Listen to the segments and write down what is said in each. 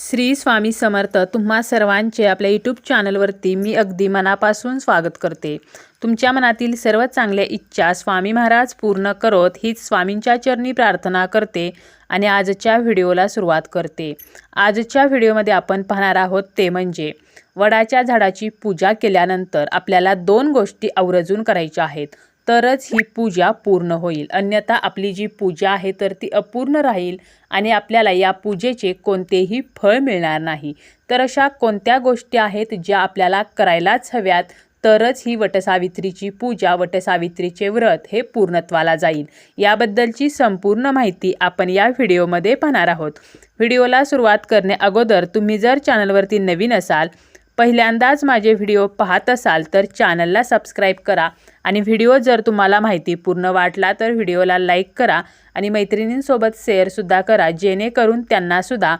श्री स्वामी समर्थ तुम्हा सर्वांचे आपल्या यूट्यूब चॅनलवरती मी अगदी मनापासून स्वागत करते. तुमच्या मनातील सर्व चांगल्या इच्छा स्वामी महाराज पूर्ण करोत हीच स्वामींच्या चरणी प्रार्थना करते आणि आजच्या व्हिडिओला सुरुवात करते. आजच्या व्हिडिओमध्ये आपण पाहणार आहोत ते म्हणजे वडाच्या झाडाची पूजा केल्यानंतर आपल्याला दोन गोष्टी आवर्जून करायच्या आहेत. तरच ही पूजा पूर्ण होईल. अन्यथा आपली जी पूजा आहे तर ती अपूर्ण राहील आणि आपल्याला या पूजेचे कोणतेही फळ मिळणार नाही. तर अशा कोणत्या गोष्टी आहेत ज्या आपल्याला करायलाच हव्यात? तरच ही वटसावित्रीची पूजा वटसावित्रीचे व्रत हे पूर्णत्वाला जाईल. याबद्दलची संपूर्ण माहिती आपण या व्हिडिओमध्ये पाहणार आहोत. व्हिडिओला सुरुवात करणे अगोदर तुम्ही जर चॅनलवरती नवीन असाल पहिल्यांदाच माझे व्हिडिओ पाहत असाल तर चॅनलला सबस्क्राईब करा आणि व्हिडिओ जर तुम्हाला माहिती पूर्ण वाटला तर व्हिडिओला लाईक करा आणि मैत्रिणींसोबत शेअरसुद्धा करा जेणेकरून त्यांनासुद्धा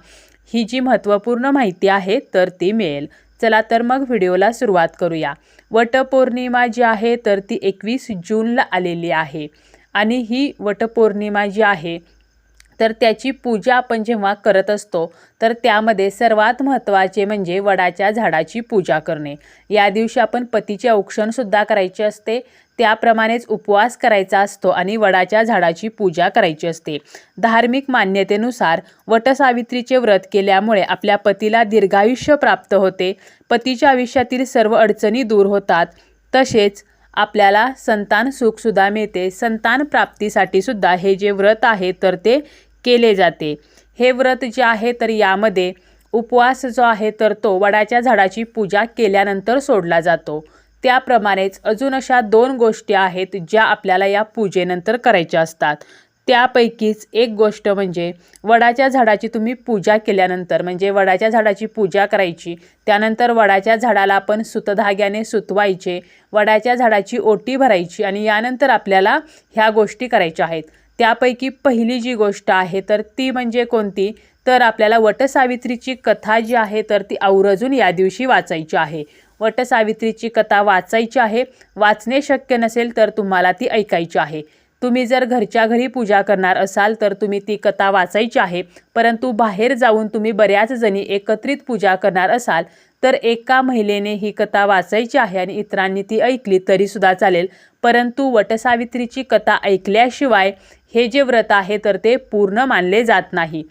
ही जी महत्त्वपूर्ण माहिती आहे तर ती मिळेल. चला तर मग व्हिडिओला सुरुवात करूया. वटपौर्णिमा जी आहे तर ती एकवीस जूनला आलेली आहे आणि ही वटपौर्णिमा जी आहे तर त्याची पूजा आपण जेव्हा करत असतो तर त्यामध्ये सर्वात महत्त्वाचे म्हणजे वडाच्या झाडाची पूजा करणे. या दिवशी आपण पतीचे औक्षणसुद्धा करायचे असते त्याप्रमाणेच उपवास करायचा असतो आणि वडाच्या झाडाची पूजा करायची असते. धार्मिक मान्यतेनुसार वटसावित्रीचे व्रत केल्यामुळे आपल्या पतीला दीर्घायुष्य प्राप्त होते पतीच्या आयुष्यातील सर्व अडचणी दूर होतात. तसेच आपल्याला संतान सुखसुद्धा मिळते संतान प्राप्तीसाठी सुद्धा हे जे व्रत आहे तर ते केले जाते. हे व्रत जे आहे तर यामध्ये उपवास जो आहे तर तो वडाच्या झाडाची पूजा केल्यानंतर सोडला जातो. त्याप्रमाणेच अजून अशा दोन गोष्टी आहेत ज्या आपल्याला या पूजेनंतर करायच्या असतात. त्यापैकीच एक गोष्ट म्हणजे वडाच्या झाडाची तुम्ही पूजा केल्यानंतर म्हणजे वडाच्या झाडाची पूजा करायची त्यानंतर वडाच्या झाडाला आपण सुतधाग्याने सुतवायचे वडाच्या झाडाची ओटी भरायची आणि यानंतर आपल्याला ह्या गोष्टी करायच्या आहेत. त्यापैकी पहिली जी गोष्ट आहे तर ती म्हणजे कोणती? तर आपल्याला वटसावित्रीची कथा जी आहे तर ती आवर्जून या दिवशी वाचायची आहे. वटसावित्रीची कथा वाचायची आहे. वाचणे शक्य नसेल तर तुम्हाला ती ऐकायची आहे. तुम्ही जर घरच्या घरी पूजा करणार असाल तर तुम्ही ती कथा वाचायची आहे. परंतु बाहेर जाऊन तुम्ही बऱ्याच जणी एकत्रित पूजा करणार असाल तर एका महिलेने ही कथा वाचायची आहे आणि इतरांनी ती ऐकली तरीसुद्धा चालेल. परंतु वटसावित्रीची कथा ऐकल्याशिवाय हे जे व्रत आहे तर ते पूर्ण मानले जात नाही.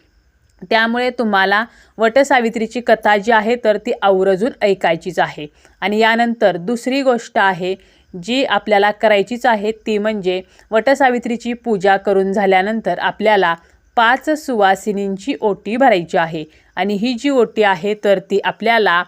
त्यामुळे तुम्हाला वटसावित्रीची कथा जी आहे तर ती आवर्जून ऐकायचीच आहे. आणि यानंतर दुसरी गोष्ट आहे जी आपल्याला करायचीच आहे ती म्हणजे वटसावित्रीची पूजा करून झाल्यानंतर आपल्याला पाच सुवासिनींची ओटी भरायची आहे. आणि ही जी ओटी आहे तर ती आपल्याला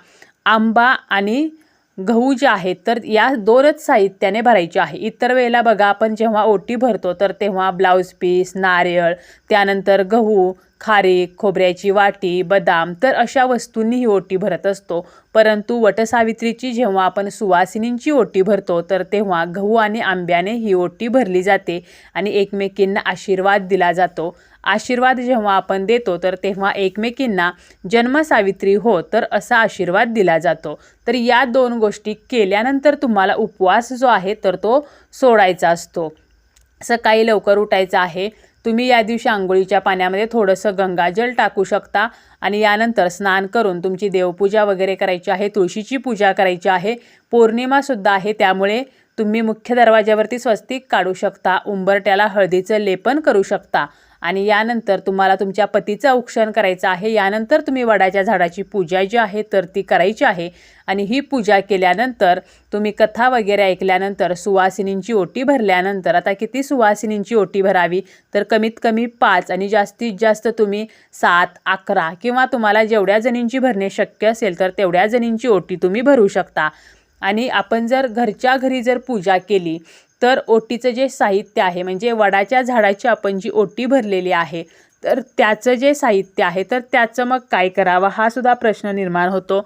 आंबा आणि गहू जे आहेत तर या दोनच साहित्याने भरायचे आहे. इतर वेळेला बघा आपण जेव्हा ओटी भरतो तर तेव्हा ब्लाऊज पीस नारळ त्यानंतर गहू खारीक खोबऱ्याची वाटी बदाम तर अशा वस्तूंनी ही ओटी भरत असतो. परंतु वटसावित्रीची जेव्हा आपण सुवासिनींची ओटी भरतो तर तेव्हा गहू आणि आंब्याने ही ओटी भरली जाते आणि एकमेकींना आशीर्वाद दिला जातो. आशीर्वाद जेव्हा आपण देतो तर तेव्हा एकमेकींना जन्मसावित्री हो तर असा आशीर्वाद दिला जातो. तर या दोन गोष्टी केल्यानंतर तुम्हाला उपवास जो आहे तर तो सोडायचा असतो. सकाळी लवकर उठायचं आहे. तुम्ही या दिवशी आंघोळीच्या पाण्यामध्ये थोडंसं गंगाजल टाकू शकता आणि यानंतर स्नान करून तुमची देवपूजा वगैरे करायची आहे तुळशीची पूजा करायची आहे. पौर्णिमासुद्धा आहे त्यामुळे तुम्ही मुख्य दरवाज्यावरती स्वस्तिक काढू शकता उंबरट्याला हळदीचं लेपन करू शकता. आणि यानंतर तुम्हाला तुमच्या पतीचं औक्षण करायचं आहे. यानंतर तुम्ही वडाच्या झाडाची पूजा जी आहे तर ती करायची आहे. आणि ही पूजा केल्यानंतर तुम्ही कथा वगैरे ऐकल्यानंतर सुवासिनींची ओटी भरल्यानंतर आता किती सुवासिनींची ओटी भरावी तर कमीत कमी पाच आणि जास्तीत जास्त तुम्ही सात अकरा किंवा तुम्हाला जेवढ्या जणींची भरणे शक्य असेल तर तेवढ्या जणींची ओटी तुम्ही भरू शकता. आणि आपण जर घरच्या घरी जर पूजा केली तर ओटीचं जे साहित्य आहे म्हणजे वडाच्या झाडाची आपण जी ओटी भरलेली आहे तर त्याचं जे साहित्य आहे तर त्याचं मग काय करावं? हा सुद्धा प्रश्न निर्माण होतो.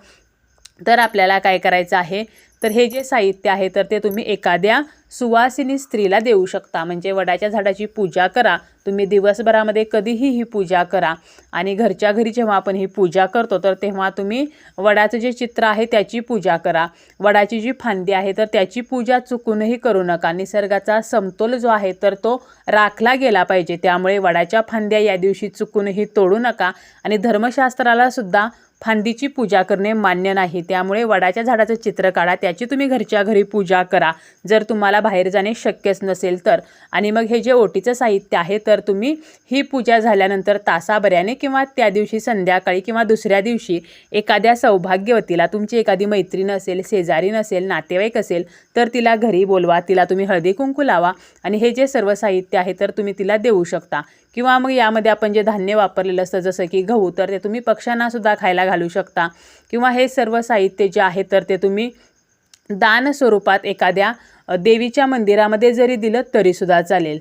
तर आपल्याला काय करायचं आहे? तर हे जे साहित्य आहे तर ते तुम्ही एखाद्या सुवासिनी स्त्रीला देऊ शकता. म्हणजे वडाच्या झाडाची पूजा करा. तुम्ही दिवसभरामध्ये कधीही ही पूजा करा. आणि घरच्या घरी जेव्हा आपण ही पूजा करतो तर तेव्हा तुम्ही वडाचं जे चित्र आहे त्याची पूजा करा. वडाची जी फांदी आहे तर त्याची पूजा चुकूनही करू नका. निसर्गाचा समतोल जो आहे तर तो राखला गेला पाहिजे. त्यामुळे वडाच्या फांद्या या दिवशी चुकूनही तोडू नका. आणि धर्मशास्त्राला सुद्धा फांदीची पूजा करणे मान्य नाही. त्यामुळे वडाच्या झाडाचं चित्र काढा. त्याची तुम्ही घरच्या घरी पूजा करा. जर तुम्हाला बाहेर जाणे शक्यच नसेल तर. आणि मग हे जे ओटीचं साहित्य आहे तर तुम्ही ही पूजा झाल्यानंतर तासाभऱ्याने किंवा त्या दिवशी संध्याकाळी किंवा दुसऱ्या दिवशी एखाद्या सौभाग्यवतीला तुमची एखादी मैत्रीण असेल शेजारी नसेल नातेवाईक असेल तर तिला घरी बोलवा. तिला तुम्ही हळदी कुंकू लावा. आणि हे जे सर्व साहित्य आहे तर तुम्ही तिला देऊ शकता. किंवा मग यामध्ये आपण जे धान्य वापरलेलं असतं जसं की गहू तर ते तुम्ही पक्ष्यांना सुद्धा खायला घालू शकता. किंवा हे सर्व साहित्य जे आहे तर ते तुम्ही दान स्वरूपात एखाद्या देवीच्या मंदिरामध्ये जरी दिलं तरीसुद्धा चालेल.